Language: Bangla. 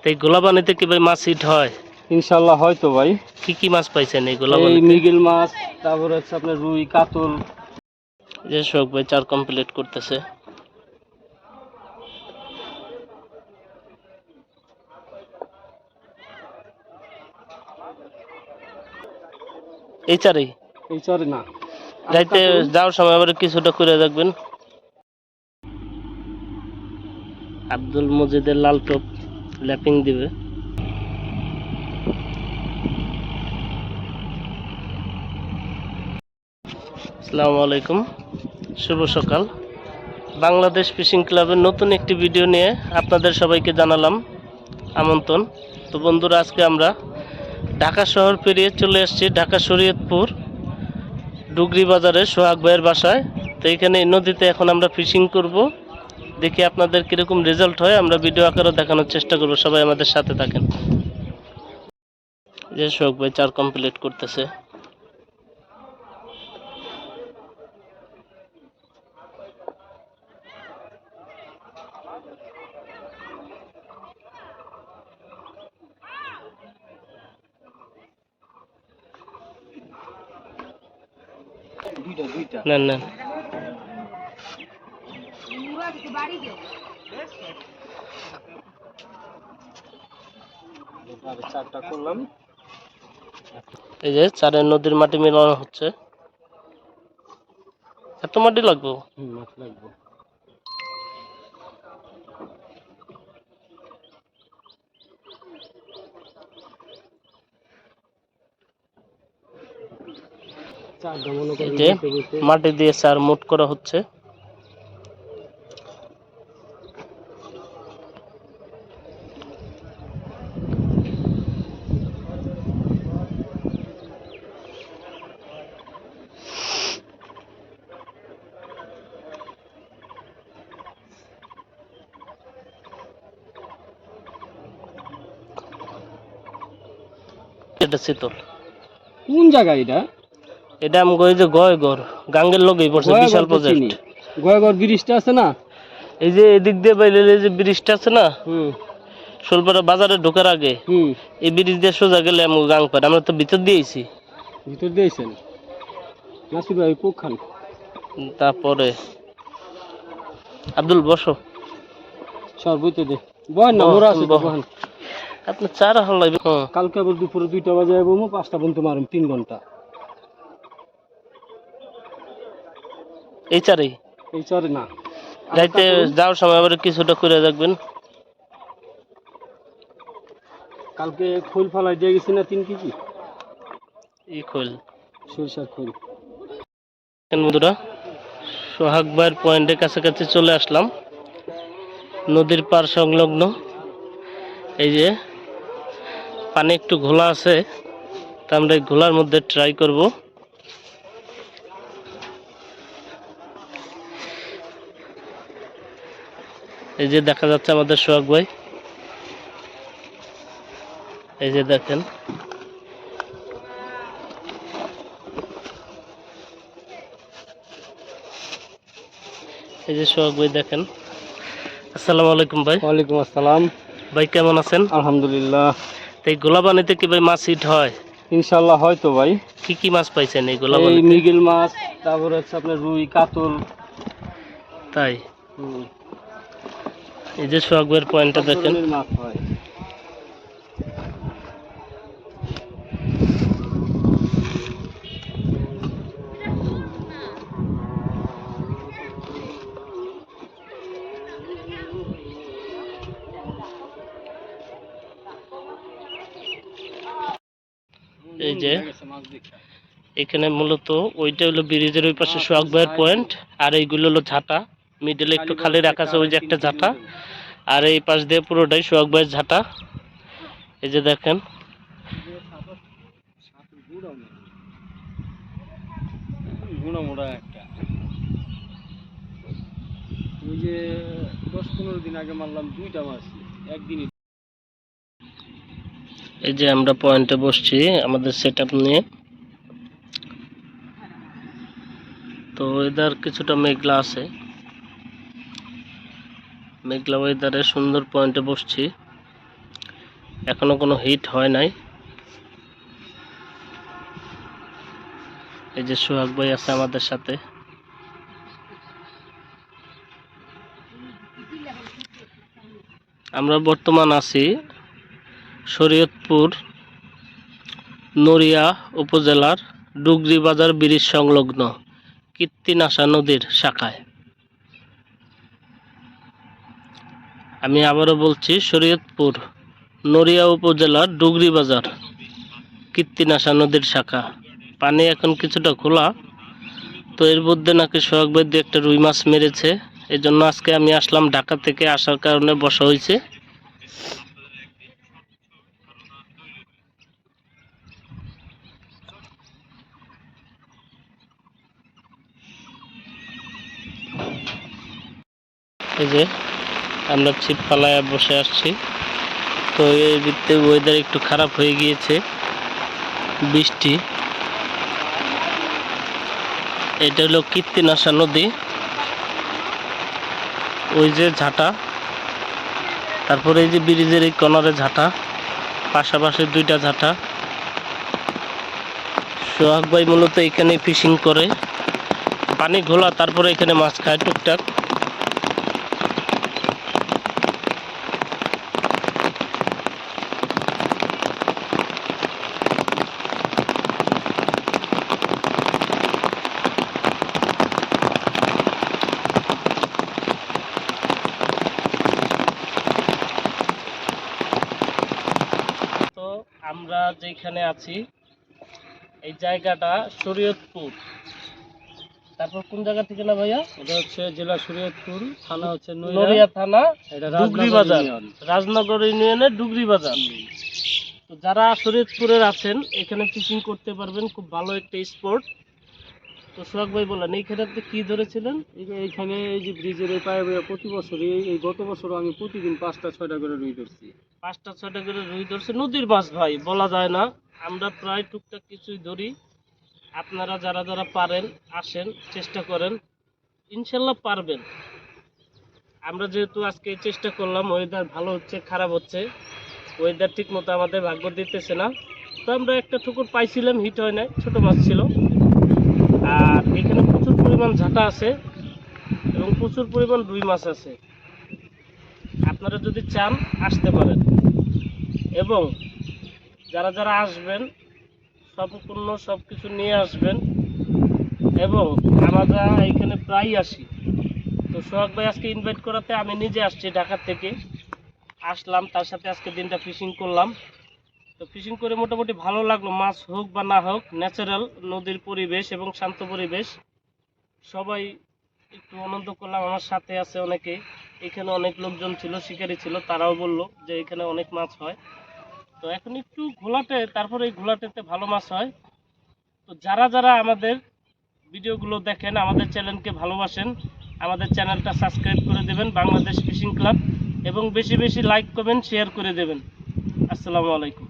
তো এই কি ভাই মাছ হিট হয়? ইনশাল্লাহ হয়তো ভাই। কি কি মাছ পাইছেন এই গোলা এই মৃগেল মাছ তারপরে হচ্ছে আপনার রুই কাতল। যে শোক ভাই চার কমপ্লিট করতেছে। এই চারেই? এই চরে না। যাইতে যাওয়ার সময় আবার কিছুটা করে রাখবেন। আব্দুল মজিদের লাল টপ। ল্যাপিং দিবে। আসসালামু আলাইকুম, শুভ সকাল। বাংলাদেশ ফিশিং ক্লাবের নতুন একটি ভিডিও নিয়ে আপনাদের সবাইকে জানালাম আমন্ত্রণ। তো বন্ধুরা, আজকে আমরা ঢাকা শহর পেরিয়ে চলে এসেছি ঢাকা শরীয়তপুর ডুগরি বাজারে সোহাগ ভাইয়ের বাসায়। তো এখানে নদীতে এখন আমরা ফিশিং করব। দেখি আপনাদের কীরকম রেজাল্ট হয়, আমরা ভিডিও আকারে দেখানোর চেষ্টা করব, সবাই আমাদের সাথে থাকেন। যে সোহাগ ভাই চার কমপ্লিট করতেছে। দুইটা দুইটা চারটা করলাম। এই যে চারের নদীর মাটি মেলানো হচ্ছে। এত মাটি লাগবে? লাগবে। বসে। মাটি দিয়ে চার মুট করা হচ্ছে। এটা শীতল। কোন জায়গা এটা? এটা আমি কই যে গয় গর গাঙ্গের লগেই পড়ছে বিশাল প্রজেক্ট গয়াগর ব্রিজটা আছে না? এই যে এদিক দিয়ে এই যে ব্রিজটা আছে না? হুম। শোলপাড়া বাজারে ঢোকার আগে হুম। এই ব্রিজ দিয়ে সোজা গেলে আমি গাং পার আমরা তো ভিতর দিয়েছি ভিতর দিয়েছেন নাসির ভাই কোক খান তারপরে আব্দুল বসো। সর বইতে দে। বয় না মোরা আছে। আপনি চার হলাই হ্যাঁ কালকে আবার দুপুরে দুইটা বাজে যাব পাঁচটা পর্যন্ত মারুম তিন ঘণ্টা। এই চারেই? এই চরে না। যাইতে যাওয়ার সময় আবার কিছুটা করে রাখবেন কালকে খোল ফালাই দিয়ে গেছি না তিন কেজি? ই খোল? সরিষার খোল। বন্ধুরা? সোহাগ ভাইয়ের পয়েন্টের কাছাকাছি চলে আসলাম। নদীর পার সংলগ্ন। এই যে পানি একটু ঘোলা আছে তা আমরা এই ঘোলার মধ্যে ট্রাই করব। এই যে দেখা যাচ্ছে আমাদের সোহাগ ভাই। এই যে দেখেন। এই যে সোহাগ ভাই দেখেন। আসসালামু আলাইকুম ভাই। ওয়ালাইকুম আসসালাম। ভাই কেমন আছেন? আলহামদুলিল্লাহ। এই গোলা পানিতে কি ভাই মাছ হিট হয়? ইনশাল্লাহ হয়তো ভাই। কি কি মাছ পাইছেন এই গোলা এই মৃগেল মাছ তারপর হচ্ছে আপনার রুই কাতল। তাই? এই যে সোয়াগবের পয়েন্টটা দেখেন। মাছ হয়। এই যে, এখানে মূলত ওইটা হলো ব্রিজের ওই পাশে সোহাগ ভাইয়ের পয়েন্ট আর এইগুলো হলো ঝাঁটা। মিডলে একটু খালি রাখা আছে, ওই যে একটা ঝাঁটা। আর এই পাশ দিয়ে পুরোটাই সোহাগ ভাইয়ের ঝাঁটা। এই যে দেখেন। একটা ওই যে দশ পনেরো দিন আগে একদিনই এই যে আমরা পয়েন্টে বসছি, আমাদের সেট নিয়ে। তো ওয়েদার কিছুটা মেঘলা আছে। মেঘলা ওয়েদারে সুন্দর পয়েন্টে বসছি। এখনও কোনো হিট হয় নাই। এই যে সোহাগ ভাই আছে আমাদের সাথে। আমরা বর্তমান আছি শরীয়তপুর, নড়িয়া উপজেলার ডুগরি বাজার ব্রিজ সংলগ্ন কীর্তিনাশা নদীর শাখায়। আমি আবারও বলছি, শরীয়তপুর, নড়িয়া উপজেলার ডুগরি বাজার কীর্তিনাশা নদীর শাখা। পানি এখন কিছুটা খোলা, তো এর মধ্যে নাকি সোহাগ দু একটা রুই মাছ মেরেছে। এই জন্য আজকে আমি আসলাম ঢাকা থেকে আসার কারণে বসা হয়েছে। এই যে, আমরা ছিপ পালায় বসে আসছি। তো এই ভিত্তে ওয়েদার একটু খারাপ হয়ে গিয়েছে, বৃষ্টি। এটা হলো কীর্তিনাশা নদী। ওই যে ঝাঁটা। তারপরে এই যে ব্রিজের এই কর্নারে ঝাঁটা, পাশাপাশি দুইটা ঝাঁটা। সোহাগ ভাই মূলত এখানে ফিশিং করে। পানি ঘোলা, তারপরে এখানে মাছ খায় টুকটাক তো আমরা যেখানে আছি এই জায়গাটা শরীয়তপুর। তারপর কোন জায়গা থেকে না ভাইয়া? এটা হচ্ছে জেলা শরীয়তপুর থানা হচ্ছে নড়িয়া থানা ডুগরি রাজনগর বাজার রাজনগর ইউনিয়নের ডুগরি বাজার তো যারা শরীয়তপুরের আছেন এখানে ফিশিং করতে পারবেন খুব ভালো একটা স্পোর্ট তো সোহাগ ভাই বলেন এইখানে কি ধরেছিলেন? এইখানে এই যে ব্রিজের এই পায়ে প্রতি বছরই এই গত বছর আমি প্রতিদিন পাঁচটা ছয়টা করে রুই ধরছি। পাঁচটা ছয়টা করে রুই ধরছে নদীর মাছ ভাই বলা যায় না। আমরা প্রায় টুকটাক কিছুই ধরি। আপনারা যারা যারা পারেন আসেন চেষ্টা করেন। ইনশাল্লাহ পারবেন। আমরা যেহেতু আজকে চেষ্টা করলাম ওয়েদার ভালো হচ্ছে খারাপ হচ্ছে ওয়েদার ঠিক মতো আমাদের ভাগ্য দিতেছে না। তো আমরা একটা ঠুকুর পাইছিলাম হিট হয় নাই ছোট মাছ ছিল। আর এখানে প্রচুর পরিমাণ ঝাঁটা আছে এবং প্রচুর পরিমাণ রুই মাছ আছে। আপনারা যদি চান, আসতে পারেন। এবং যারা যারা আসবেন, সম্পূর্ণ সব কিছু নিয়ে আসবেন এবং আমরা এখানে প্রায় আসি, তো সোহাগ ভাই আজকে ইনভাইট করাতে আমি নিজে আসছি ঢাকা থেকে। আসলাম, তার সাথে আজকে দিনটা ফিশিং করলাম। তো ফিশিং করে মোটামুটি ভালো লাগল। মাছ হোক বা না হোক ন্যাচারাল নদীর পরিবেশ এবং শান্ত পরিবেশ। সবাই একটু আনন্দ করলাম, আমার সাথে আছে অনেকে। এখানে অনেক লোকজন ছিল, শিকারী ছিল, তারাও বলল যে এখানে অনেক মাছ হয়। তো এখন একটু ঘোলাটে, তারপরে এই ঘোলাটেতে ভালো মাছ হয়। তো যারা যারা আমাদের ভিডিওগুলো দেখেন, আমাদের চ্যানেলকে ভালোবাসেন, আমাদের চ্যানেলটা সাবস্ক্রাইব করে দেবেন, বাংলাদেশ ফিশিং ক্লাব, এবং বেশি বেশি লাইক কমেন্ট, শেয়ার করে দেবেন। আসসালামু আলাইকুম।